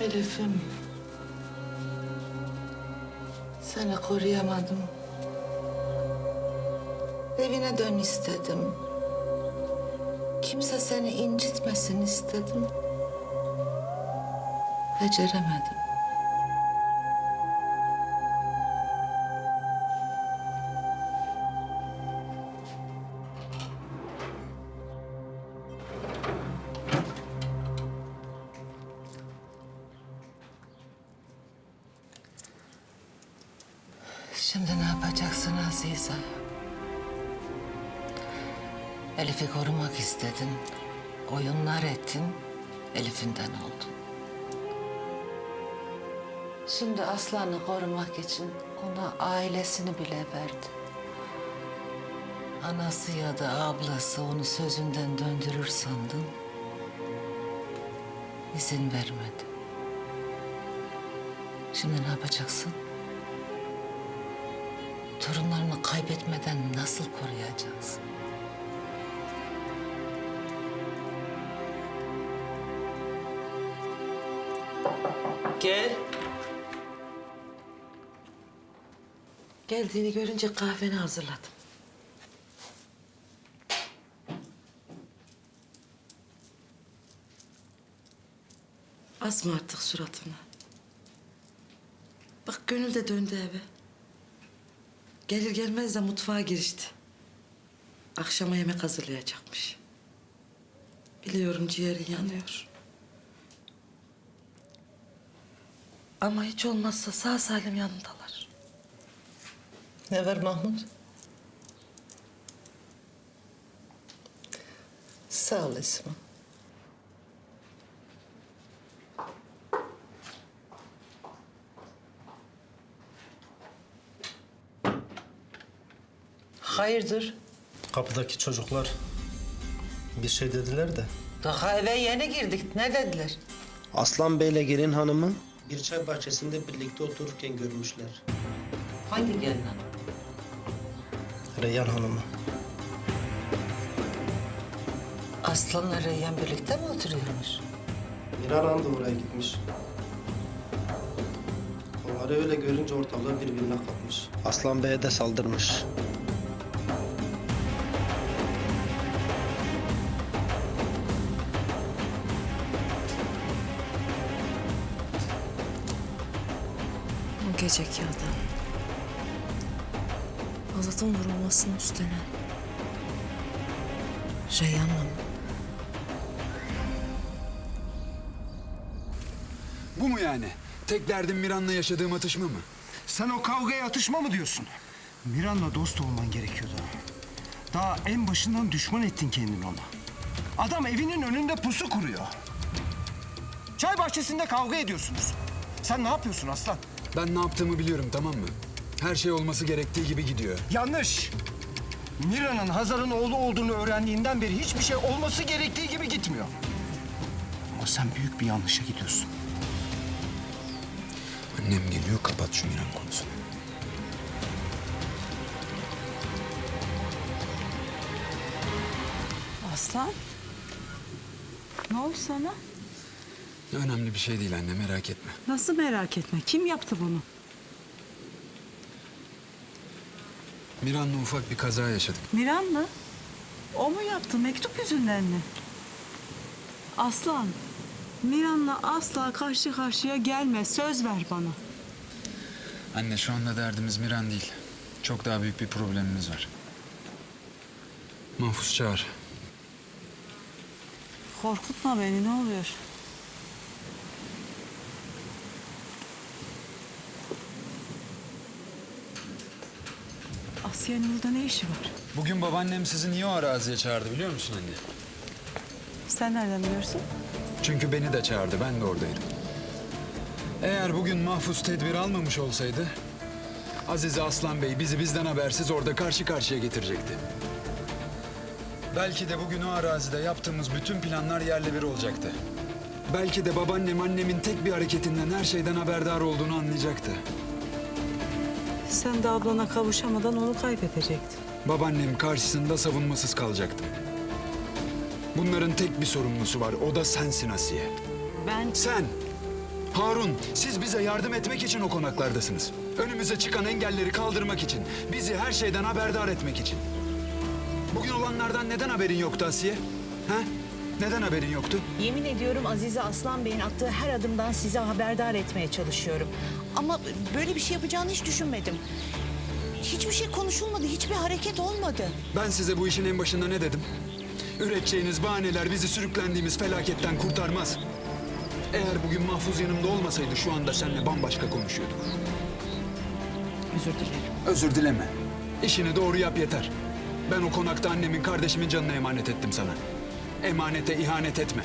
Elif'im. Seni koruyamadım. Evine dön istedim. Kimse seni incitmesin istedim. Beceremedim. Şimdi ne yapacaksın Azize? Elif'i korumak istedin. Oyunlar ettin. Elif'inden oldun. Şimdi Aslan'ı korumak için ona ailesini bile verdi. Anası ya da ablası onu sözünden döndürür sandın. İzin vermedi. Şimdi ne yapacaksın? Torunlarını kaybetmeden nasıl koruyacaksın? Gel. Geldiğini görünce kahveni hazırladım. Asma artık suratını. Bak gönül de döndü eve. Gelir gelmez de mutfağa girişti. Akşama yemek hazırlayacakmış. Biliyorum ciğerin yanıyor. Ama hiç olmazsa sağ salim yanındalar. Ne var Mahmut? Sağ ol Esma. Hayırdır? Kapıdaki çocuklar bir şey dediler de. Daha eve yeni girdik. Ne dediler? Aslan Bey'le gelin hanımı bir çay bahçesinde birlikte otururken görmüşler. Hangi gelin hanım? Reyyan hanımı. Aslan'la Reyyan birlikte mi oturuyormuş? Hanım da oraya gitmiş. Onları öyle görünce ortalığı birbirine katmış. Aslan Bey'e de saldırmış. Adam. Azat'ın vurulmasının üstüne. Reyhan'la mı? Bu mu yani? Tek derdim Miran'la yaşadığım atışma mı? Sen o kavgaya atışma mı diyorsun? Miran'la dost olman gerekiyordu. Daha en başından düşman ettin kendini ona. Adam evinin önünde pusu kuruyor. Çay bahçesinde kavga ediyorsunuz. Sen ne yapıyorsun aslan? Ben ne yaptığımı biliyorum tamam mı? Her şey olması gerektiği gibi gidiyor. Yanlış. Mira'nın Hazar'ın oğlu olduğunu öğrendiğinden beri hiçbir şey olması gerektiği gibi gitmiyor. Ama sen büyük bir yanlışa gidiyorsun. Annem geliyor kapat şu Miran konusunu. Aslan? Ne oldu sana? Önemli bir şey değil anne merak etme. Nasıl merak etme? Kim yaptı bunu? Miran'la ufak bir kaza yaşadık. Miran mı? O mu yaptı? Mektup yüzünden mi? Aslan, Miran'la asla karşı karşıya gelme. Söz ver bana. Anne şu anda derdimiz Miran değil. Çok daha büyük bir problemimiz var. Mahfuz çağır. Korkutma beni ne oluyor? Asya'nın burada ne işi var? Bugün babaannem sizi niye o araziye çağırdı biliyor musun anne? Sen nereden biliyorsun? Çünkü beni de çağırdı ben de oradaydım. Eğer bugün Mahfuz tedbir almamış olsaydı... Azize Aslan Bey bizi bizden habersiz orada karşı karşıya getirecekti. Belki de bugün o arazide yaptığımız bütün planlar yerle bir olacaktı. Belki de babaannem annemin tek bir hareketinden her şeyden haberdar olduğunu anlayacaktı. Sen de ablana kavuşamadan onu kaybedecektin. Babaannem karşısında savunmasız kalacaktı. Bunların tek bir sorumlusu var, o da sensin Asiye. Ben... Sen! Harun, siz bize yardım etmek için o konaklardasınız. Önümüze çıkan engelleri kaldırmak için, bizi her şeyden haberdar etmek için. Bugün olanlardan neden haberin yoktu Asiye? Ha? Neden haberin yoktu? Yemin ediyorum Azize Aslan Bey'in attığı her adımdan size haberdar etmeye çalışıyorum. Ama böyle bir şey yapacağını hiç düşünmedim. Hiçbir şey konuşulmadı, hiçbir hareket olmadı. Ben size bu işin en başında ne dedim? Üreteceğiniz bahaneler bizi sürüklendiğimiz felaketten kurtarmaz. Eğer bugün Mahfuz yanımda olmasaydı şu anda seninle bambaşka konuşuyorduk. Özür dilerim. Özür dileme. İşini doğru yap yeter. Ben o konakta annemin, kardeşimin canına emanet ettim sana. Emanete ihanet etme.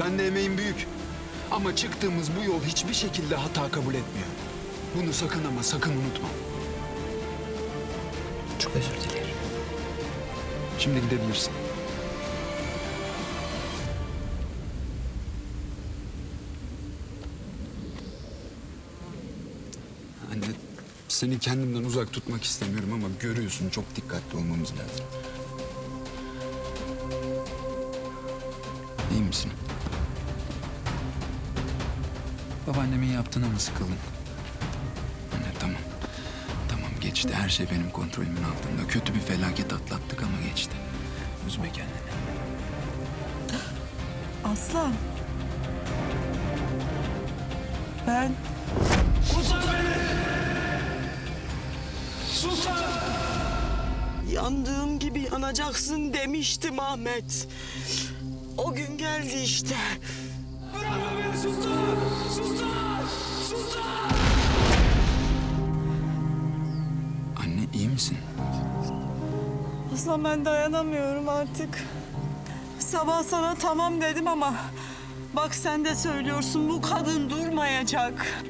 Ben de emeğim büyük. Ama çıktığımız bu yol hiçbir şekilde hata kabul etmiyor. Bunu sakın ama sakın unutma. Çok özür dilerim. Şimdi gidebilirsin. Anne, seni kendimden uzak tutmak istemiyorum ama görüyorsun çok dikkatli olmamız lazım. Babaannemin yaptığına mı sıkıldın? Anne tamam. Tamam geçti. Her şey benim kontrolümün altında. Kötü bir felaket atlattık ama geçti. Üzme kendini. Aslan. Ben Yandığım gibi yanacaksın demiştim Ahmet. O gün geldi işte. Anne iyi misin? Aslan ben dayanamıyorum artık. Sabah sana tamam dedim ama bak sen de söylüyorsun bu kadın durmayacak.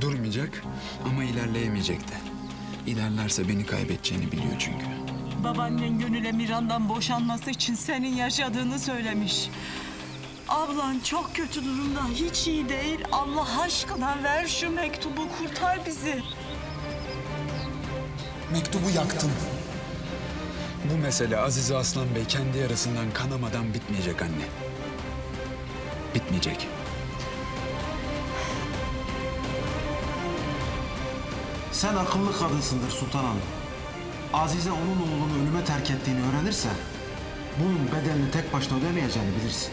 Durmayacak ama ilerleyemeyecek de. İlerlerse beni kaybedeceğini biliyor çünkü. Babaannen Gönül Emirhan'dan boşanması için senin yaşadığını söylemiş. Ablan çok kötü durumda, hiç iyi değil. Allah aşkına ver şu mektubu, kurtar bizi. Mektubu yaktım. Bu mesele Azize Aslan Bey kendi yarasından kanamadan bitmeyecek anne. Bitmeyecek. Sen akıllı kadınsındır Sultan Hanım. Azize onun oğlunu ölüme terk ettiğini öğrenirse... ...bunun bedelini tek başına ödemeyeceğini bilirsin.